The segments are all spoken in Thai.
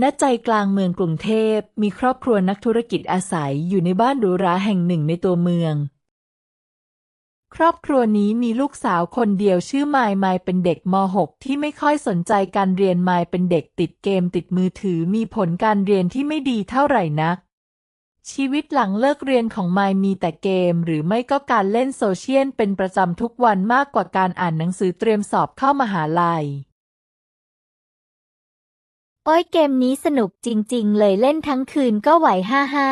ณใจกลางเมืองกรุงเทพมีครอบครัวนักธุรกิจอาศัยอยู่ในบ้านหรูหราแห่งหนึ่งในตัวเมือง ครอบครัวนี้มีลูกสาวคนเดียวชื่อไมายไมายเป็นเด็กม .6 ที่ไม่ค่อยสนใจการเรียนไมายเป็นเด็กติดเกมติดมือถือมีผลการเรียนที่ไม่ดีเท่าไหร่นัก ชีวิตหลังเลิกเรียนของไมายมีแต่เกม หรือไม่ก็การเล่นโซเชียลเป็นประจำทุกวันมากกว่าการอ่านหนังสือเตรียมสอบเข้ามหาลัย โอ้ยเกมนี้สนุกจริง ๆ เลยเล่นทั้งคืนก็ไหวห้าห้า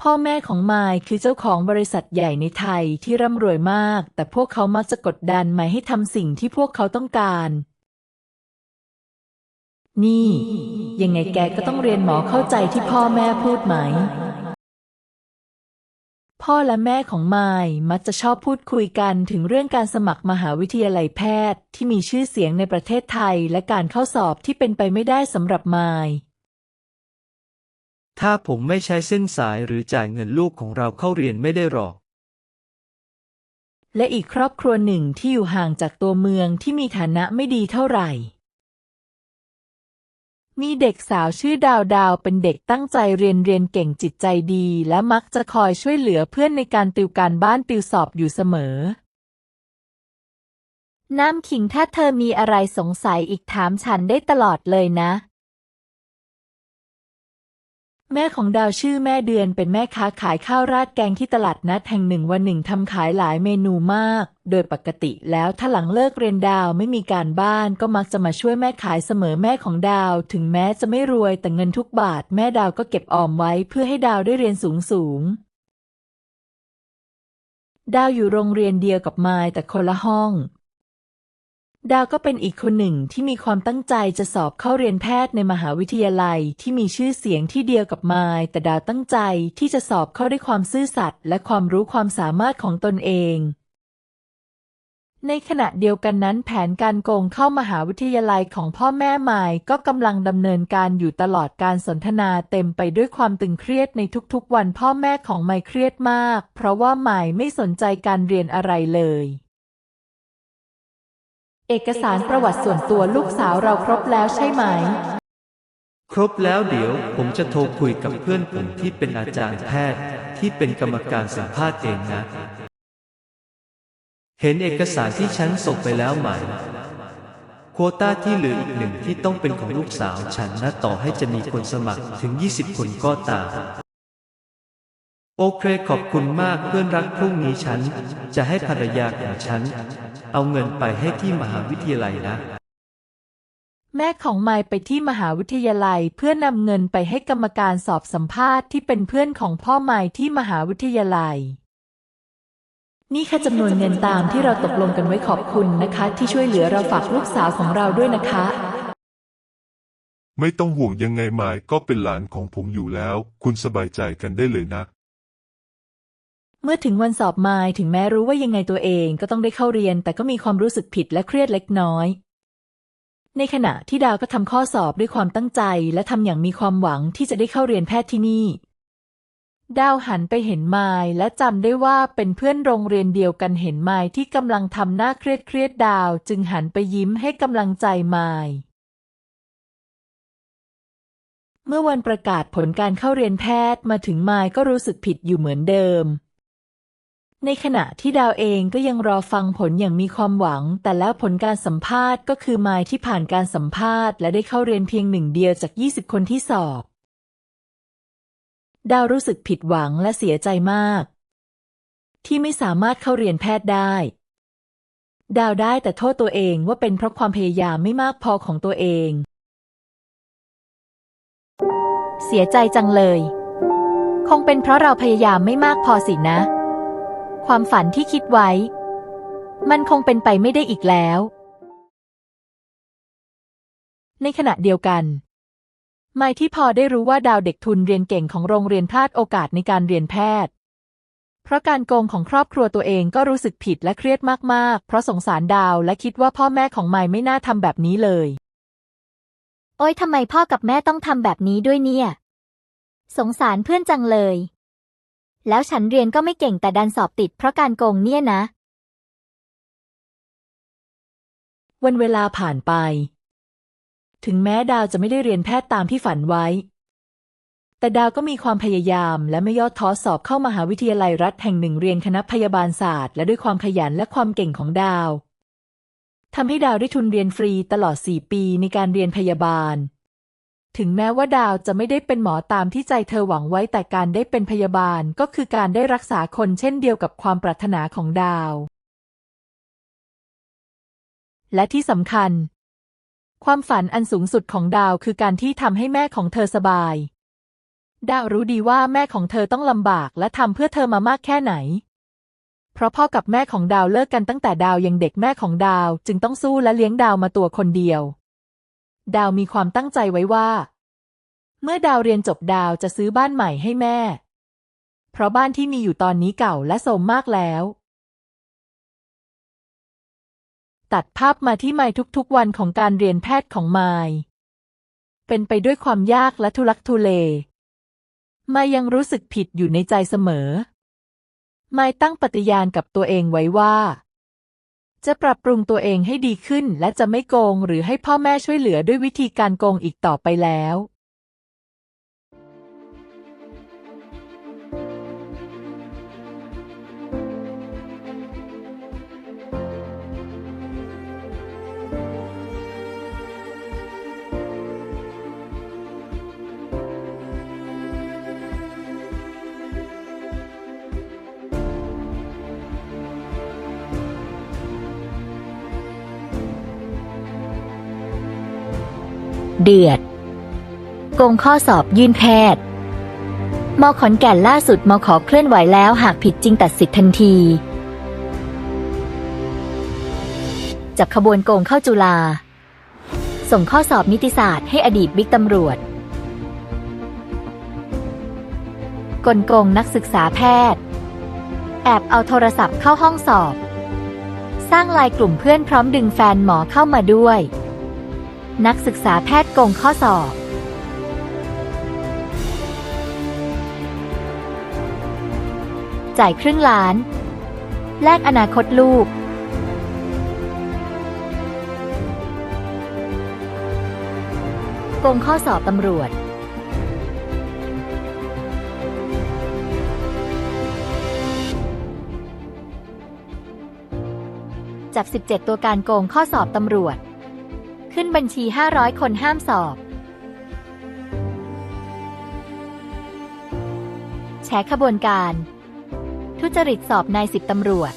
พ่อแม่ของมายคือเจ้าของบริษัทใหญ่ในไทยที่ร่ำรวยมาก แต่พวกเขามักจะกดดันมายให้ทำสิ่งที่พวกเขาต้องการ นี่ ยังไงแกก็ต้องเรียนหมอเข้าใจที่พ่อแม่พูดไหม พ่อและแม่ของมายมักจะชอบพูดคุยกันถึงเรื่องการสมัครมหาวิทยาลัยแพทย์ที่มีชื่อเสียงในประเทศไทยและการเข้าสอบที่เป็นไปไม่ได้สำหรับมายถ้าผมไม่ใช้เส้นสายหรือจ่ายเงินลูกของเราเข้าเรียนไม่ได้หรอก และอีกครอบครัวหนึ่งที่อยู่ห่างจากตัวเมืองที่มีฐานะไม่ดีเท่าไหร่ มีเด็กสาวชื่อดาวดาวเป็นเด็กตั้งใจเรียนเรียนเก่งจิตใจดี และมักจะคอยช่วยเหลือเพื่อนในการติวการบ้านติวสอบอยู่เสมอ น้ำขิงถ้าเธอมีอะไรสงสัยอีกถามฉันได้ตลอดเลยนะ แม่ของดาวชื่อแม่เดือนเป็นแม่ค้าขายข้าวราดแกงที่ตลาดนัดแห่งหนึ่งวันหนึ่งทำขายหลายเมนูมาก โดยปกติแล้วถ้าหลังเลิกเรียนดาวไม่มีการบ้านก็มักจะมาช่วยแม่ขายเสมอแม่ของดาว ถึงแม้จะไม่รวยแต่เงินทุกบาท แม่ดาวก็เก็บออมไว้เพื่อให้ดาวได้เรียนสูงสูงดาวอยู่โรงเรียนเดียวกับมายแต่คนละห้อง ดาวก็เป็นอีกคนหนึ่งที่มีความตั้งใจจะสอบเข้าเรียนแพทย์ในมหาวิทยาลัยที่มีชื่อเสียงที่เดียวกับมาย แต่ดาวตั้งใจที่จะสอบเข้าด้วยความซื่อสัตย์และความรู้ความสามารถของตนเอง ในขณะเดียวกันนั้นแผนการโกงเข้ามหาวิทยาลัยของพ่อแม่มายก็กำลังดำเนินการอยู่ตลอดการสนทนาเต็มไปด้วยความตึงเครียดในทุกๆวันพ่อแม่ของมายเครียดมาก เพราะว่ามายไม่สนใจการเรียนอะไรเลย เอกสารประวัติส่วนตัวลูกสาวเราครบแล้วใช่ไหม ครบแล้วเดี๋ยวผมจะโทรคุยกับเพื่อนผมที่เป็นอาจารย์แพทย์ที่เป็นกรรมการสัมภาษณ์เองนะ เห็นเอกสารที่ฉันส่งไปแล้วไหม โควต้าที่เหลืออีกหนึ่งที่ต้องเป็นของลูกสาวฉันนะต่อให้จะมีคนสมัครถึง 20 คนก็ตาม โอเคขอบคุณมากเพื่อนรักพรุ่งนี้ฉัน จะให้ภรรยาของฉัน เอาเงินไปให้ที่มหาวิทยาลัยนะ แม่ของไมายไปที่มหาวิทยาลัยเพื่อนำเงินไปให้กรรมการสอบสัมภาษณ์ที่เป็นเพื่อนของพ่อไมายที่มหาวิทยาลัย นี่ค่ะจำนวนเงินตามที่เราตกลงกันไว้ขอบคุณนะคะ ที่ช่วยเหลือเราฝากลูกสาวของเราด้วยนะคะ ไม่ต้องห่วงยังไงมายก็เป็นหลานของผมอยู่แล้ว คุณสบายใจกันได้เลยนะ เมื่อถึงวันสอบมายถึงแม้รู้ว่ายังไงตัวเองก็ต้องได้เข้าเรียน แต่ก็มีความรู้สึกผิดและเครียดเล็กน้อย ในขณะที่ดาวก็ทำข้อสอบด้วยความตั้งใจ และทำอย่างมีความหวังที่จะได้เข้าเรียนแพทย์ที่นี่ ดาวหันไปเห็นไมายและจำได้ว่าเป็นเพื่อนโรงเรียนเดียวกันเห็นไมายที่กำลังทำหน้าเครียดเครียดดาว จึงหันไปยิ้มให้กำลังใจไมายเมื่อวันประกาศผลการเข้าเรียนแพทย์มาถึงไมายก็รู้สึกผิดอยู่เหมือนเดิม ในขณะที่ดาวเองก็ยังรอฟังผลอย่างมีความหวัง แต่แล้วผลการสัมภาษณ์ก็คือไมายที่ผ่านการสัมภาษณ์และได้เข้าเรียนเพียงหนึ่งเดียวจาก 20 คนที่สอบ ดาวรู้สึกผิดหวังและเสียใจมาก ที่ไม่สามารถเข้าเรียนแพทย์ได้ ดาวได้แต่โทษตัวเองว่าเป็นเพราะความพยายามไม่มากพอของตัวเอง เสียใจจังเลย คงเป็นเพราะเราพยายามไม่มากพอสินะ ความฝันที่คิดไว้ มันคงเป็นไปไม่ได้อีกแล้ว ในขณะเดียวกันไมค์ที่พอได้รู้ว่าดาวเด็กทุนเรียนเก่งของโรงเรียนพลาดโอกาสในการเรียนแพทย์ เพราะการโกงของครอบครัวตัวเองก็รู้สึกผิดและเครียดมากๆ เพราะสงสารดาวและคิดว่าพ่อแม่ของไมค์ไม่น่าทำแบบนี้เลย โอ๊ยทำไมพ่อกับแม่ต้องทำแบบนี้ด้วยเนี่ย สงสารเพื่อนจังเลย แล้วฉันเรียนก็ไม่เก่งแต่ดันสอบติดเพราะการโกงเนี่ยนะ วันเวลาผ่านไป ถึงแม้ดาวจะไม่ได้เรียนแพทย์ตามที่ฝันไว้ แต่ดาวก็มีความพยายามและไม่ย่อท้อสอบเข้ามหาวิทยาลัยรัฐแห่งหนึ่งเรียนคณะพยาบาลศาสตร์ และด้วยความขยันและความเก่งของดาวทำให้ดาวได้ทุนเรียนฟรีตลอด 4 ปีในการเรียนพยาบาล ถึงแม้ว่าดาวจะไม่ได้เป็นหมอตามที่ใจเธอหวังไว้แต่การได้เป็นพยาบาลก็คือการได้รักษาคนเช่นเดียวกับความปรารถนาของดาว และที่สำคัญ ความฝันอันสูงสุดของดาวคือการที่ทำให้แม่ของเธอสบาย ดาวรู้ดีว่าแม่ของเธอต้องลำบากและทำเพื่อเธอมามากแค่ไหน เพราะพ่อกับแม่ของดาวเลิกกันตั้งแต่ดาวยังเด็กแม่ของดาวจึงต้องสู้และเลี้ยงดาวมาตัวคนเดียว ดาวมีความตั้งใจไว้ว่า เมื่อดาวเรียนจบดาวจะซื้อบ้านใหม่ให้แม่ เพราะบ้านที่มีอยู่ตอนนี้เก่าและโทรมมากแล้ว ตัดภาพมาที่ไมทุกๆวันของการเรียนแพทย์ของไมเป็นไปด้วยความยากและทุลักทุเลไมยังรู้สึกผิดอยู่ในใจเสมอ ไมตั้งปฏิญาณกับตัวเองไว้ว่า จะปรับปรุงตัวเองให้ดีขึ้นและจะไม่โกงหรือให้พ่อแม่ช่วยเหลือด้วยวิธีการโกงอีกต่อไปแล้ว เดือด โกงข้อสอบยื่นแพทย์มอขอนแก่นล่าสุดมอขอเคลื่อนไหวแล้วหากผิดจริงตัดสิทธิ์ทันที จับขบวนโกงเข้าจุฬาส่งข้อสอบนิติศาสตร์ให้อดีตบิ๊กตำรวจ กลโกงนักศึกษาแพทย์ แอบเอาโทรศัพท์เข้าห้องสอบ สร้างไลน์กลุ่มเพื่อนพร้อมดึงแฟนหมอเข้ามาด้วย นักศึกษาแพทย์โกงข้อสอบ จ่ายครึ่งล้าน แลกอนาคตลูก โกงข้อสอบตำรวจ จับ 17 ตัวการโกงข้อสอบตำรวจ ขึ้นบัญชี 500 คนห้ามสอบ แฉขบวนการ ทุจริตสอบนายสิบตำรวจ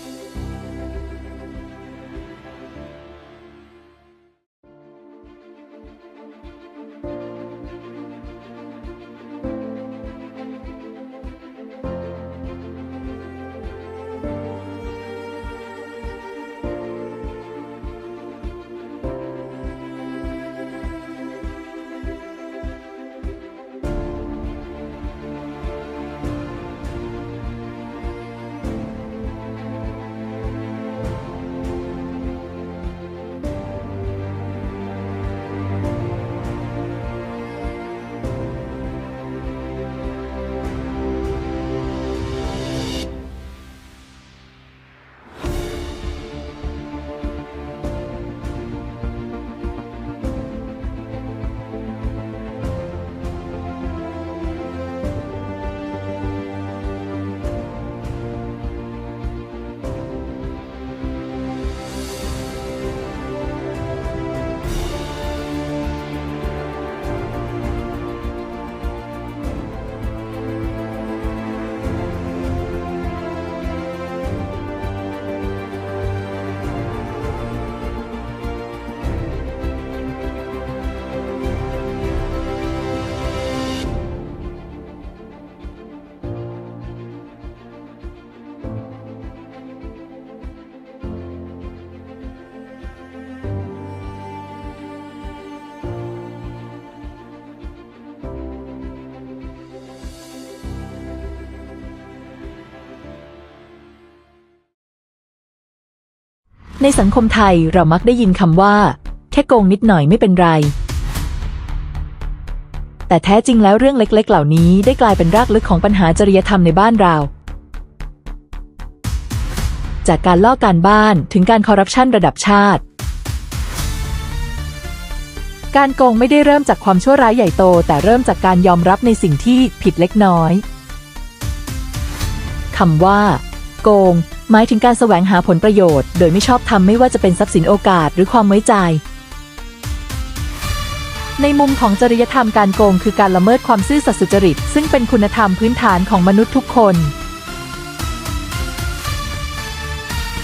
ในสังคมไทยเรามักได้ยินคำว่า แค่โกงนิดหน่อยไม่เป็นไร แต่แท้จริงแล้วเรื่องเล็กๆ เหล่านี้ได้กลายเป็นรากลึกของปัญหาจริยธรรมในบ้านเรา จากการล่อการบ้านถึงการคอร์รัปชันระดับชาติ การโกงไม่ได้เริ่มจากความชั่วร้ายใหญ่โต แต่เริ่มจากการยอมรับในสิ่งที่ผิดเล็กน้อยคำว่า โกง หมายถึงการแสวงหาผลประโยชน์ โดยไม่ชอบทำไม่ว่าจะเป็นทรัพย์สินโอกาสหรือความไว้ใจ ในมุมของจริยธรรมการโกง คือการละเมิดความซื่อสัตย์สุจริต ซึ่งเป็นคุณธรรมพื้นฐานของมนุษย์ทุกคน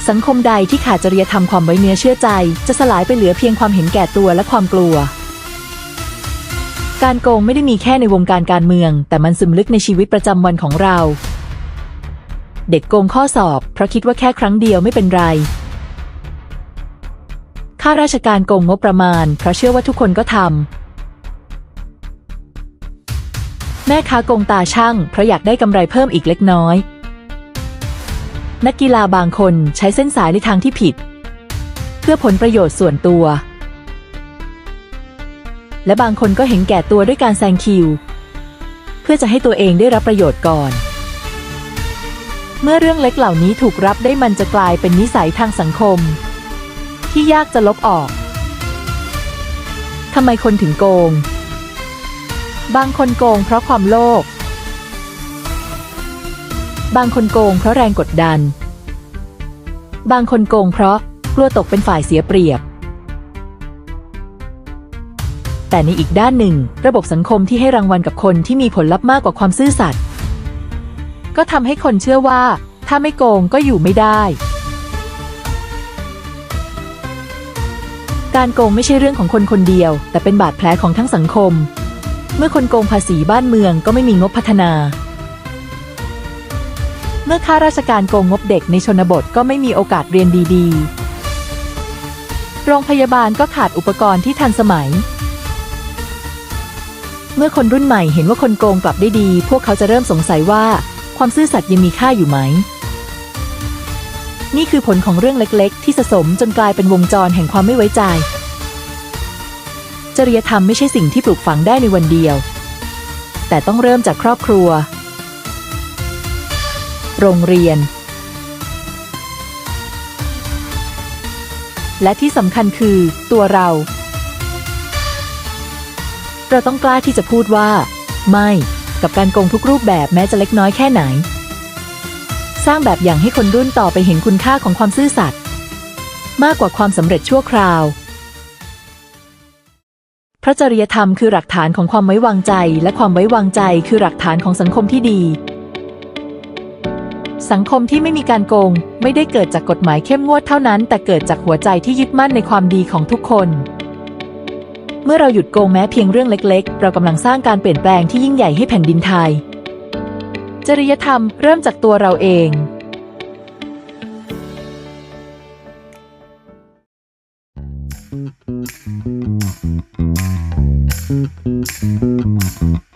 สังคมใดที่ขาดจริยธรรมความไว้เนื้อเชื่อใจ จะสลายไปเหลือเพียงความเห็นแก่ตัวและความกลัวการโกงไม่ได้มีแค่ในวงการการเมือง แต่มันซึมลึกในชีวิตประจำวันของเรา เด็กโกงข้อสอบ เพราะคิดว่าแค่ครั้งเดียวไม่เป็นไรข้าราชการโกงงบประมาณ เพราะเชื่อว่าทุกคนก็ทำแม่ค้าโกงตาช่าง เพราะอยากได้กำไรเพิ่มอีกเล็กน้อย นักกีฬาบางคนใช้เส้นสายในทางที่ผิด เพื่อผลประโยชน์ส่วนตัว และบางคนก็เห็นแก่ตัวด้วยการแซงคิว เพื่อจะให้ตัวเองได้รับประโยชน์ก่อน เมื่อเรื่องเล็กเหล่านี้ถูกรับได้มันจะกลายเป็นนิสัยทางสังคม ที่ยากจะลบออก ทำไมคนถึงโกง บางคนโกงเพราะความโลภ บางคนโกงเพราะแรงกดดัน บางคนโกงเพราะกลัวตกเป็นฝ่ายเสียเปรียบ แต่ในอีกด้านหนึ่ง ระบบสังคมที่ให้รางวัลกับคนที่มีผลลัพธ์มากกว่าความซื่อสัตย์ ก็ทำให้คนเชื่อว่า ถ้าไม่โกงก็อยู่ไม่ได้ การโกงไม่ใช่เรื่องของคนคนเดียว แต่เป็นบาดแผลของทั้งสังคม เมื่อคนโกงภาษีบ้านเมืองก็ไม่มีงบพัฒนา เมื่อข้าราชการโกงงบเด็กในชนบทก็ไม่มีโอกาสเรียนดีๆ โรงพยาบาลก็ขาดอุปกรณ์ที่ทันสมัยเมื่อคนรุ่นใหม่เห็นว่าคนโกงกลับได้ดี พวกเขาจะเริ่มสงสัยว่า ความซื่อสัตย์ยังมีค่าอยู่ไหม นี่คือผลของเรื่องเล็ก ๆ ที่สะสมจนกลายเป็นวงจรแห่งความไม่ไว้ใจ จริยธรรมไม่ใช่สิ่งที่ปลูกฝังได้ในวันเดียว แต่ต้องเริ่มจากครอบครัว โรงเรียน และที่สำคัญคือตัวเรา เราต้องกล้าที่จะพูดว่า ไม่ กับการโกงทุกรูปแบบแม้จะเล็กน้อยแค่ไหน สร้างแบบอย่างให้คนรุ่นต่อไปเห็นคุณค่าของความซื่อสัตย์มากกว่าความสำเร็จชั่วคราว พระจริยธรรมคือหลักฐานของความไว้วางใจ และความไว้วางใจคือหลักฐานของสังคมที่ดี สังคมที่ไม่มีการโกง ไม่ได้เกิดจากกฎหมายเข้มงวดเท่านั้น แต่เกิดจากหัวใจที่ยึดมั่นในความดีของทุกคน เมื่อเราหยุดโกงแม้เพียงเรื่องเล็ก ๆ เรากำลังสร้างการเปลี่ยนแปลงที่ยิ่งใหญ่ให้แผ่นดินไทย จริยธรรมเริ่มจากตัวเราเองうん。